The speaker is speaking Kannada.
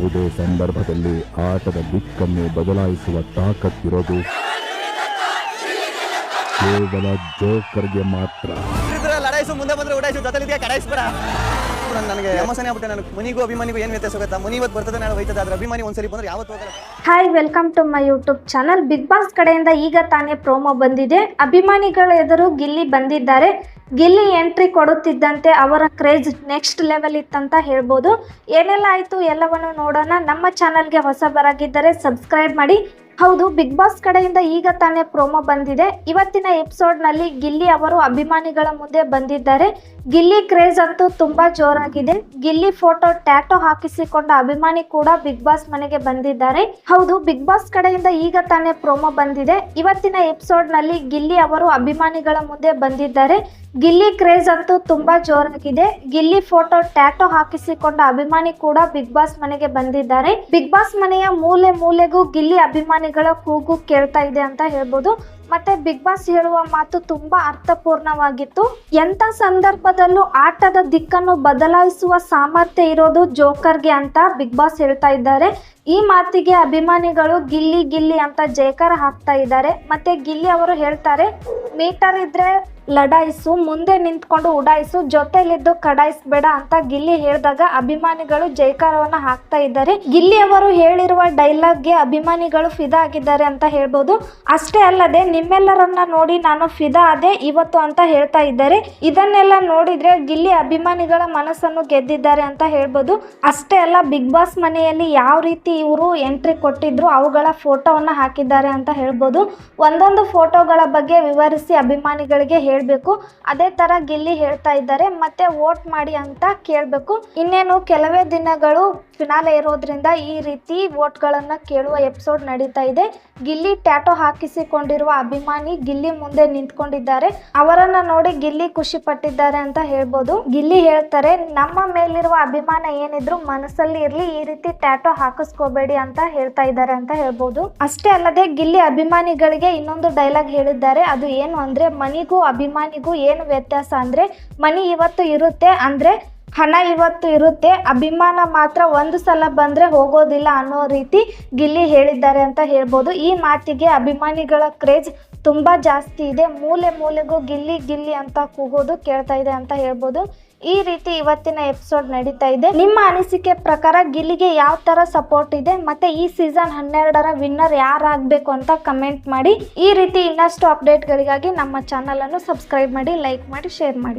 ಯಾವುದೇ ಸಂದರ್ಭದಲ್ಲಿ ಆಟದ ದಿಕ್ಕನ್ನು ಬದಲಾಯಿಸುವ ತಾಕತ್ತಿರೋದು ಕೇವಲ ಜೋಕರ್ಗೆ ಮಾತ್ರ. ಮುಂದೆ ಬಂದ್ರೆ hi welcome to my YouTube channel Big Boss ಕಡೆಯಿಂದ ಈಗ ತಾನೇ ಪ್ರೋಮೋ ಬಂದಿದೆ. ಅಭಿಮಾನಿಗಳ ಎದುರು ಗಿಲ್ಲಿ ಬಂದಿದ್ದಾರೆ. ಗಿಲ್ಲಿ ಎಂಟ್ರಿ ಕೊಡುತ್ತಿದ್ದಂತೆ ಅವರ ಕ್ರೇಜ್ ನೆಕ್ಸ್ಟ್ ಲೆವೆಲ್ ಇತ್ತಂತ ಹೇಳ್ಬೋದು. ಏನೆಲ್ಲ ಆಯಿತು ಎಲ್ಲವನ್ನು ನೋಡೋಣ. ನಮ್ಮ ಚಾನಲ್ಗೆ ಹೊಸಬರಾಗಿದ್ದರೆ ಸಬ್ಸ್ಕ್ರೈಬ್ ಮಾಡಿ. ಹೌದು ಬಿಗ್ ಬಾಸ್ ಕಡೆಯಿಂದ ಈಗ ತಾನೇ ಪ್ರೋಮೋ ಬಂದಿದೆ. ಇವತ್ತಿನ ಎಪಿಸೋಡ್ನಲ್ಲಿ ಗಿಲ್ಲಿ ಅವರು ಅಭಿಮಾನಿಗಳ ಮುಂದೆ ಬಂದಿದ್ದಾರೆ. ಗಿಲ್ಲಿ ಕ್ರೇಜ್ ಅಂತೂ ತುಂಬಾ ಜೋರಾಗಿದೆ. ಗಿಲ್ಲಿ ಫೋಟೋ ಟ್ಯಾಟೋ ಹಾಕಿಸಿಕೊಂಡ ಅಭಿಮಾನಿ ಕೂಡ ಬಿಗ್ ಬಾಸ್ ಮನೆಗೆ ಬಂದಿದ್ದಾರೆ. ಹೌದು ಬಿಗ್ ಬಾಸ್ ಕಡೆಯಿಂದ ಈಗ ತಾನೇ ಪ್ರೋಮೋ ಬಂದಿದೆ. ಇವತ್ತಿನ ಎಪಿಸೋಡ್ನಲ್ಲಿ ಗಿಲ್ಲಿ ಅವರು ಅಭಿಮಾನಿಗಳ ಮುಂದೆ ಬಂದಿದ್ದಾರೆ. ಗಿಲ್ಲಿ ಕ್ರೇಜ್ ಅಂತೂ ತುಂಬಾ ಜೋರಾಗಿದೆ. ಗಿಲ್ಲಿ ಫೋಟೋ ಟ್ಯಾಟೋ ಹಾಕಿಸಿಕೊಂಡ ಅಭಿಮಾನಿ ಕೂಡ ಬಿಗ್ ಬಾಸ್ ಮನೆಗೆ ಬಂದಿದ್ದಾರೆ. ಬಿಗ್ ಬಾಸ್ ಮನೆಯ ಮೂಲೆ ಮೂಲೆಗೂ ಗಿಲ್ಲಿ ಅಭಿಮಾನಿಗಳ ಕೂಗು ಕೇಳ್ತಾ ಇದೆ ಅಂತ ಹೇಳ್ಬೋದು. ಮತ್ತೆ ಬಿಗ್ ಬಾಸ್ ಹೇಳುವ ಮಾತು ತುಂಬಾ ಅರ್ಥಪೂರ್ಣವಾಗಿತ್ತು. ಎಂತ ಸಂದರ್ಭದಲ್ಲೂ ಆಟದ ದಿಕ್ಕನ್ನು ಬದಲಾಯಿಸುವ ಸಾಮರ್ಥ್ಯ ಇರೋದು ಜೋಕರ್ಗೆ ಅಂತ ಬಿಗ್ ಬಾಸ್ ಹೇಳ್ತಾ ಇದ್ದಾರೆ. ಈ ಮಾತಿಗೆ ಅಭಿಮಾನಿಗಳು ಗಿಲ್ಲಿ ಗಿಲ್ಲಿ ಅಂತ ಜಯಕಾರ ಹಾಕ್ತಾ ಇದ್ದಾರೆ. ಮತ್ತೆ ಗಿಲ್ಲಿ ಅವರು ಹೇಳ್ತಾರೆ, ಮೀಟರ್ ಇದ್ರೆ ಲಡಾಯಿಸು, ಮುಂದೆ ನಿಂತ್ಕೊಂಡು ಉಡಾಯಿಸು, ಜೊತೆಲಿದ್ದು ಕಡಾಯಿಸ್ಬೇಡ ಅಂತ ಗಿಲ್ಲಿ ಹೇಳಿದಾಗ ಅಭಿಮಾನಿಗಳು ಜೈಕಾರವನ್ನ ಹಾಕ್ತಾ ಇದ್ದಾರೆ. ಗಿಲ್ಲಿ ಅವರು ಹೇಳಿರುವ ಡೈಲಾಗ್ಗೆ ಅಭಿಮಾನಿಗಳು ಫಿದಾ ಆಗಿದ್ದಾರೆ ಅಂತ ಹೇಳ್ಬೋದು. ಅಷ್ಟೇ ಅಲ್ಲದೆ ನಿಮ್ಮೆಲ್ಲರನ್ನ ನೋಡಿ ನಾನು ಫಿದಾ ಅದೇ ಇವತ್ತು ಅಂತ ಹೇಳ್ತಾ ಇದ್ದಾರೆ. ಇದನ್ನೆಲ್ಲ ನೋಡಿದ್ರೆ ಗಿಲ್ಲಿ ಅಭಿಮಾನಿಗಳ ಮನಸ್ಸನ್ನು ಗೆದ್ದಿದ್ದಾರೆ ಅಂತ ಹೇಳ್ಬೋದು. ಅಷ್ಟೇ ಅಲ್ಲ ಬಿಗ್ ಬಾಸ್ ಮನೆಯಲ್ಲಿ ಯಾವ ರೀತಿ ಇವರು ಎಂಟ್ರಿ ಕೊಟ್ಟಿದ್ರು ಅವುಗಳ ಫೋಟೋವನ್ನ ಹಾಕಿದ್ದಾರೆ ಅಂತ ಹೇಳ್ಬೋದು. ಒಂದೊಂದು ಫೋಟೋಗಳ ಬಗ್ಗೆ ವಿವರಿಸಿ ಅಭಿಮಾನಿಗಳಿಗೆ ಹೇಳಬೇಕು. ಅದೇ ತರ ಗಿಲ್ಲಿ ಹೇಳ್ತಾ ಇದ್ದಾರೆ. ಮತ್ತೆ ವೋಟ್ ಮಾಡಿ ಅಂತ ಕೇಳಬೇಕು. ಇನ್ನೇನು ಕೆಲವೇ ದಿನಗಳು ಫಿನಾಲೆ ಇರೋದ್ರಿಂದ ಈ ರೀತಿ ವೋಟ್ಗಳನ್ನು ಕೇಳುವ ಎಪಿಸೋಡ್ ನಡೀತಾ ಇದೆ. ಗಿಲ್ಲಿ ಟ್ಯಾಟೋ ಹಾಕಿಸಿಕೊಂಡಿರುವ ಅಭಿಮಾನಿ ಗಿಲ್ಲಿ ಮುಂದೆ ನಿಂತ್ಕೊಂಡಿದ್ದಾರೆ. ಅವರನ್ನ ನೋಡಿ ಗಿಲ್ಲಿ ಖುಷಿ ಪಟ್ಟಿದ್ದಾರೆ ಅಂತ ಹೇಳ್ಬೋದು. ಗಿಲ್ಲಿ ಹೇಳ್ತಾರೆ, ನಮ್ಮ ಮೇಲಿರುವ ಅಭಿಮಾನ ಏನಿದ್ರು ಮನಸ್ಸಲ್ಲಿ ಇರ್ಲಿ, ಈ ರೀತಿ ಟ್ಯಾಟೋ ಹಾಕಿಸ್ಕೋಬೇಡಿ ಅಂತ ಹೇಳ್ತಾ ಇದ್ದಾರೆ ಅಂತ ಹೇಳ್ಬೋದು. ಅಷ್ಟೇ ಅಲ್ಲದೆ ಗಿಲ್ಲಿ ಅಭಿಮಾನಿಗಳಿಗೆ ಇನ್ನೊಂದು ಡೈಲಾಗ್ ಹೇಳಿದ್ದಾರೆ. ಅದು ಏನು ಅಂದ್ರೆ, ಮನಿಗೂ ಅಭಿಮಾನಿಗೂ ಏನು ವ್ಯತ್ಯಾಸ ಅಂದ್ರೆ, ಮನಿ ಇವತ್ತು ಇರುತ್ತೆ ಅಂದ್ರೆ ಹಣ ಇವತ್ತು ಇರುತ್ತೆ, ಅಭಿಮಾನ ಮಾತ್ರ ಒಂದು ಸಲ ಬಂದರೆ ಹೋಗೋದಿಲ್ಲ ಅನ್ನೋ ರೀತಿ ಗಿಲ್ಲಿ ಹೇಳಿದ್ದಾರೆ ಅಂತ ಹೇಳ್ಬೋದು. ಈ ಮಾತಿಗೆ ಅಭಿಮಾನಿಗಳ ಕ್ರೇಜ್ ತುಂಬ ಜಾಸ್ತಿ ಇದೆ. ಮೂಲೆ ಮೂಲೆಗೂ ಗಿಲ್ಲಿ ಗಿಲ್ಲಿ ಅಂತ ಕೂಗೋದು ಕೇಳ್ತಾ ಇದೆ ಅಂತ ಹೇಳ್ಬೋದು. ಈ ರೀತಿ ಇವತ್ತಿನ ಎಪಿಸೋಡ್ ನಡೀತಾ ಇದೆ. ನಿಮ್ಮ ಅನಿಸಿಕೆ ಪ್ರಕಾರ ಗಿಲ್ಲಿಗೆ ಯಾವ ತರ ಸಪೋರ್ಟ್ ಇದೆ? ಮತ್ತೆ ಈ ಸೀಸನ್ ಹನ್ನೆರಡರ ವಿನ್ನರ್ ಯಾರಾಗಬೇಕು ಅಂತ ಕಮೆಂಟ್ ಮಾಡಿ. ಈ ರೀತಿ ಇನ್ನಷ್ಟು ಅಪ್ಡೇಟ್ಗಳಿಗಾಗಿ ನಮ್ಮ ಚಾನಲನ್ನು ಸಬ್ಸ್ಕ್ರೈಬ್ ಮಾಡಿ ಲೈಕ್ ಮಾಡಿ ಶೇರ್ ಮಾಡಿ.